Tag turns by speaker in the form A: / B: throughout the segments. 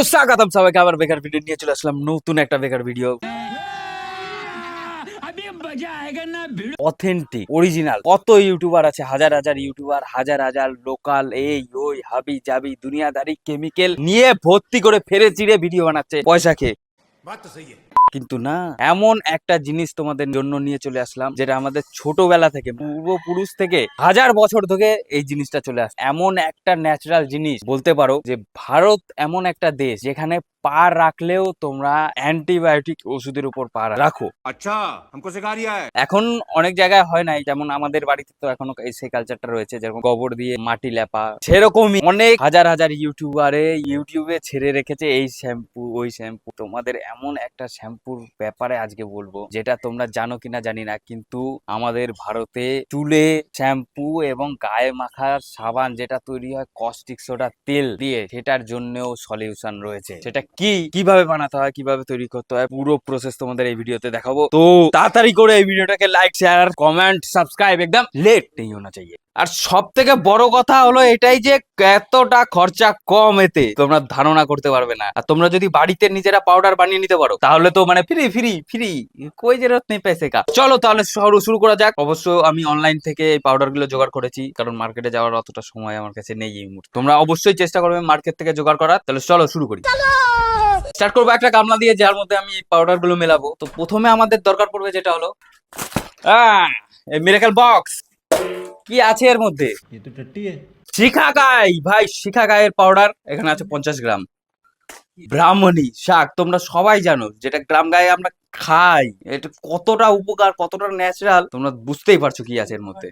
A: তো স্বাগতম সবাইকে, আবার বেকার ভিডিও নিয়ে চলে আসলাম, নতুন একটা বেকার ভিডিও। অথেন্টিক অরিজিনাল কত ইউটিউবার আছে, হাজার হাজার ইউটিউবার হাজার হাজার লোকাল এই, ওই, হাবি জাবি, দুনিয়াদারি কেমিক্যাল নিয়ে ভর্তি করে ফেরে চিড়ে ভিডিও বানাচ্ছে, পয়সা খেয়ে। কিন্তু না এমন একটা জিনিস তোমাদের জন্য নিয়ে চলে আসলাম যেটা আমাদের ছোটবেলা থেকে পূর্বপুরুষ থেকে হাজার বছর ধরে এই জিনিসটা চলে আসে। এমন একটা ন্যাচারাল জিনিস বলতে পারো যে ভারত এমন একটা দেশ যেখানে পা রাখলেও তোমরা অ্যান্টিবায়োটিক ওষুধের উপর পা রাখো।
B: আচ্ছা
A: এখন অনেক জায়গায় হয় নাই যেমন আমাদের বাড়িতে তো এখনও সেই কালচারটা রয়েছে যেরকম গোবর দিয়ে মাটি লেপা সেরকমই অনেক হাজার হাজার ইউটিউবারে ইউটিউবে ছেড়ে রেখেছে এই শ্যাম্পু ওই শ্যাম্পু তোমাদের এমন একটা শ্যাম্পু শ্যাম্পুর ব্যাপারে আজকে বলব, যেটা তোমরা জানো কিনা জানি না, কিন্তু আমাদের ভারতে চুলে, শ্যাম্পু এবং গায়ে মাখার সাবান যেটা তৈরি হয় কস্টিক সোডা তেল দিয়ে, সেটার জন্যও সলিউশন রয়েছে। সেটা কি, কীভাবে বানাতে হয়, কীভাবে তৈরি করতে হয়, পুরো প্রসেস তোমাদের এই ভিডিওতে দেখাবো। তো তাড়াতাড়ি করে এই ভিডিওটাকে লাইক শেয়ার কমেন্ট সাবস্ক্রাইব একদম লেট নেই হোনা চাইয়ে আর সব থেকে বড় কথা হলো এটাই যে এতটা খরচা কম এতে। তোমরা ধারণা করতে পারবে না। আর তোমরা যদি বাড়িতে নিজেরা পাউডার বানিয়ে নিতে পারো তাহলে তো মানে ফ্রি ফ্রি ফ্রি কই জেরত নেই পেসে কা চলো তাহলে শুরু শুরু করা যাক। অবশ্য আমি অনলাইন থেকে এই পাউডারগুলো জোগাড় করেছি কারণ মার্কেটে যাওয়ার অতটা সময় আমার কাছে নেই এই মুহূর্তে। তোমরা অবশ্যই চেষ্টা করবে মার্কেট থেকে জোগাড় করার। তাহলে চলো শুরু করি। স্টার্ট করব একটা গামলা দিয়ে যার মধ্যে আমি পাউডারগুলো মেলাবো। তো প্রথমে আমাদের দরকার পড়বে যেটা হলো মিরাকেল বক্স কি আছে এর মধ্যে? শিখা গাই ভাই শিখা গায়ের পাউডার এখানে আছে পঞ্চাশ গ্রাম। ব্রাহ্মণী শাক তোমরা সবাই জানো যেটা গ্রাম গায়ে আমরা খাই এটা কতটা উপকার কতটা ন্যাচারাল তোমরা বুঝতেই পারছ কি আছে এর মধ্যে।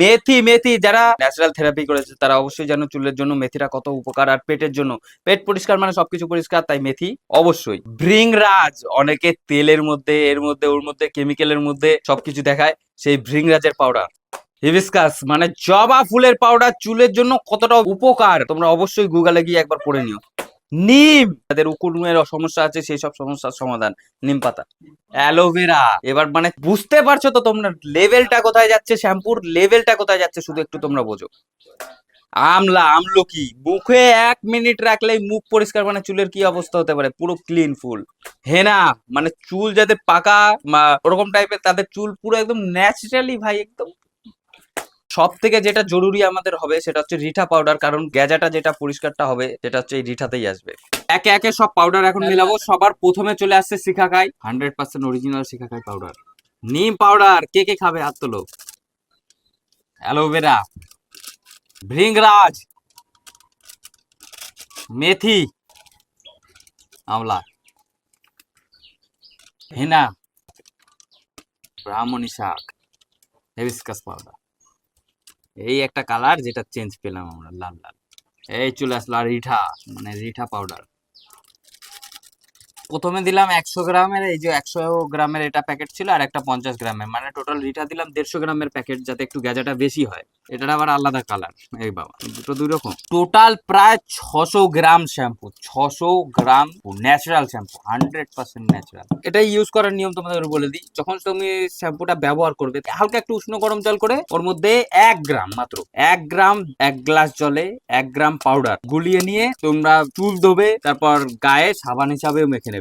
A: মেথি মেথি যারা ন্যাচারাল থেরাপি করেছে তারা অবশ্যই জানো চুলের জন্য মেথিটা কত উপকার আর পেটের জন্য। পেট পরিষ্কার মানে সবকিছু পরিষ্কার তাই মেথি অবশ্যই। ভৃংরাজ অনেকে তেলের মধ্যে এর মধ্যে ওর মধ্যে কেমিক্যালের মধ্যে সবকিছু দেখায় সেই ভৃংরাজের পাউডার হিবিস্কাস মানে জবা ফুলের পাউডার চুলের জন্য কতটা উপকার, তোমরা অবশ্যই গুগলে গিয়ে একবার পড়ে নিও। নিম যাদের উকুনের সমস্যা আছে, সেই সব সমস্যার সমাধান, নিম পাতা। অ্যালোভেরা এবার মানে বুঝতে পারছ তো তোমরা লেভেলটা কোথায় যাচ্ছে, শ্যাম্পুর লেভেলটা কোথায় যাচ্ছে, শুধু একটু তোমরা বোঝো। আমলা, আমলকি, মুখে এক মিনিট রাখলেই মুখ পরিষ্কার মানে চুলের কি অবস্থা হতে পারে? পুরো ক্লিন ফুল হেনা মানে চুল যাদের পাকা, বা ওরকম টাইপের তাদের চুল পুরো একদম ন্যাচারালি ভাই, একদম সব থেকে যেটা জরুরি আমাদের হবে সেটা হচ্ছে রিঠা পাউডার কারণ গ্যাজাটা যেটা পরিষ্কারটা হবে সেটা হচ্ছে এই রিঠাতেই আসবে। একে একে সব পাউডার এখন মিলাবো সবার প্রথমে চলে আসছে shikakai hundred percent original shikakai powder neem powder কে কে খাবে হাত তোলো? অ্যালোভেরা ভৃংরাজ মেথি আমলা হেনা ব্রাহ্মণী শাক হেবিস্কাস পাউডার এই একটা কালার যেটা চেঞ্জ পেলাম আমরা, লাল লাল। এই চলে আসলো রিঠা মানে রিঠা পাউডার প্রথমে দিলাম একশো গ্রামের, এই যে একশো গ্রামের এটা প্যাকেট ছিল আর একটা পঞ্চাশ গ্রামের। মানে টোটাল রিঠা দিলাম দেড়শো গ্রামের প্যাকেট যাতে একটু গ্যাজাটা বেশি হয়। এটার আবার আলাদা কালার এই বাবা দুটো দুই রকম। টোটাল প্রায় ছশো গ্রাম শ্যাম্পু ছশো gram natural shampoo hundred percent natural এটা ইউজ করার নিয়ম তোমাদের বলে দিই। যখন তুমি শ্যাম্পুটা ব্যবহার করবে, হালকা একটু উষ্ণ গরম জল করে, ওর মধ্যে এক গ্রাম মাত্র, এক গ্রাম, এক গ্লাস জলে, এক গ্রাম পাউডার গুলিয়ে নিয়ে তোমরা চুল ধোবে, তারপর গায়ে সাবান হিসাবেও মেখে নেবে।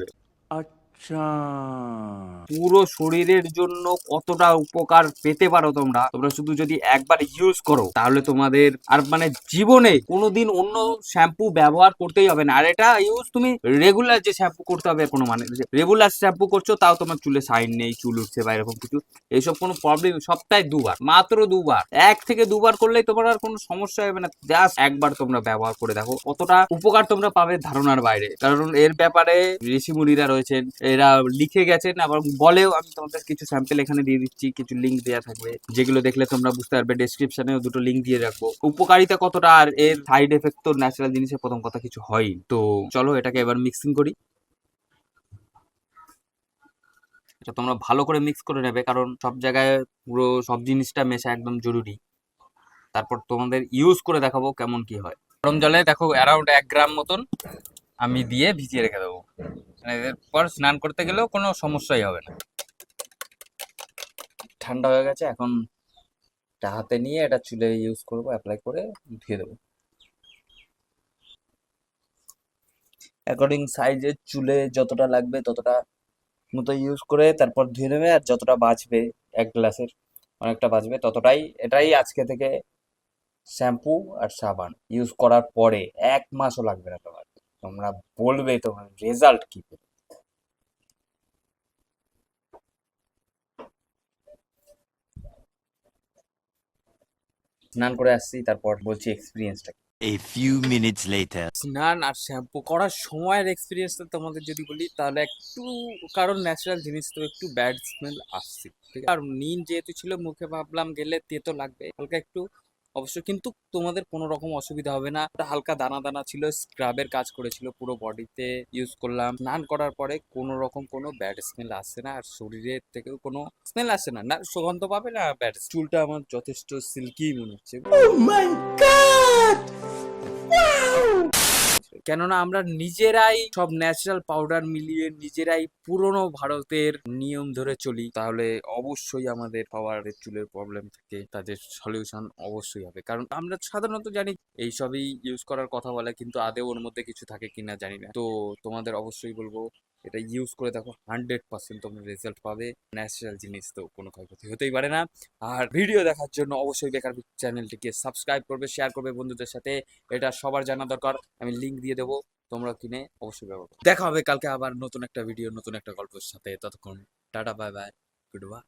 A: পুরো শরীরের জন্য কতটা উপকার পেতে পারো তোমরা? তোমরা শুধু যদি একবার ইউজ করো, তাহলে তোমাদের আর মানে জীবনে কোনোদিন অন্য শ্যাম্পু ব্যবহার করতেই হবে না। আর এটা ইউজ তুমি রেগুলার যে শ্যাম্পু করতে হবে, কোনো মানে রেগুলার শ্যাম্পু করছ, তাও তোমার চুলে সাইন নেই, চুল উঠছে বা এরকম কিছু। এইসব কোনো প্রবলেম সপ্তাহে দুবার, মাত্র দুবার। এক থেকে দুবার করলেই তোমার আর কোনো সমস্যা হবে না। জাস্ট একবার তোমরা ব্যবহার করে দেখো, কতটা উপকার তোমরা পাবে ধারণার বাইরে। কারণ এর ব্যাপারে ঋষিমুনিরা রয়েছেন এরা লিখে গেছেন, আবার বলেও আমি তোমাদের কিছু স্যাম্পেল এখানে দিয়ে দিচ্ছি, কিছু লিঙ্ক দেওয়া থাকবে। যেগুলো দেখলে তোমরা বুঝতে পারবে ডেসক্রিপশনেও দুটো লিঙ্ক দিয়ে রাখব। উপকারিতা কতটা আর এর সাইড এফেক্ট তো ন্যাচারাল জিনিসের প্রথম কথা কিছু হয় তো চলো এটাকে এবার মিক্সিং করি। এটা তোমরা ভালো করে মিক্স করে নেবে, কারণ সব জায়গায় পুরো সব জিনিসটা মেশা একদম জরুরি। তারপর তোমাদের ইউজ করে দেখাবো কেমন কি হয়। গরম জলে দেখো অ্যারাউন্ড এক গ্রাম মতন আমি দিয়ে ভিজিয়ে রেখে দেবো। এরপর স্নান করতে গেলেও কোনো সমস্যাই হবে না। ঠান্ডা হয়ে গেছে, এখন এটা হাতে নিয়ে এটা চুলে ইউজ করব অ্যাপ্লাই করে ধুয়ে দেবো।
C: অ্যাকর্ডিং সাইজের চুলে যতটা লাগবে ততটা মতো ইউজ করে তারপর ধুয়ে নেবে আর যতটা বাঁচবে এক গ্লাসের অনেকটা বাঁচবে ততটাই, এটাই আজকে থেকে শ্যাম্পু আর সাবান। ইউজ করার পরে এক মাসও লাগবে না তোমার। তোমরা বলবে তোমার রেজাল্ট কি স্নান করে আসছি তারপর বলছি এক্সপিরিয়েন্সটা
D: A few minutes later.
A: স্নান আর শ্যাম্পু করার সময়ের এক্সপিরিয়েন্সটা তোমাদের যদি বলি তাহলে একটু কারণ ন্যাচারাল জিনিস তো একটু ব্যাড স্মেল আসছে ঠিক আছে? আর নিন যেহেতু ছিল মুখে ভাবলাম গেলে তেতো লাগবে। হালকা একটু অবশ্য কিন্তু তোমাদের কোনো রকম অসুবিধা হবে না। হালকা দানা দানা ছিল স্ক্রাবের কাজ করেছিল পুরো বডিতে ইউজ করলাম। স্নান করার পরে কোনো রকম কোনো ব্যাড স্মেল আসে না, আর শরীরের থেকেও কোনো স্মেল আসে না। না, সুগন্ধ পাবে না ব্যাড চুলটা আমার যথেষ্ট সিল্কি মনে হচ্ছে। কেননা আমরা নিজেরাই সব ন্যাচারাল পাউডার মিলিয়ে নিজেরাই পুরনো ভারতের নিয়ম ধরে চলি, তাহলে অবশ্যই আমাদের পাওয়ার চুলের প্রবলেম থেকে তাদের সলিউশন অবশ্যই হবে। কারণ আমরা সাধারণত জানি এইসবই ইউজ করার কথা বলে, কিন্তু আদেও ওর মধ্যে কিছু থাকে কিনা জানি না। তো তোমাদের অবশ্যই বলব এটা ইউজ করে দেখো হান্ড্রেড পার্সেন্ট তোমরা রেজাল্ট পাবে। ন্যাচারাল জিনিস তো কোনো ক্ষয়ক্ষতি হতেই পারে না। আর ভিডিও দেখার জন্য অবশ্যই বেকার চ্যানেলটিকে সাবস্ক্রাইব করবে শেয়ার করবে বন্ধুদের সাথে। এটা সবার জানা দরকার। আমি লিঙ্ক দিয়ে দেবো। তোমরা কিনে অবশ্যই ব্যবহার দেখা হবে কালকে আবার নতুন একটা ভিডিও নতুন একটা গল্পের সাথে। ততক্ষণ tata bye bye good bye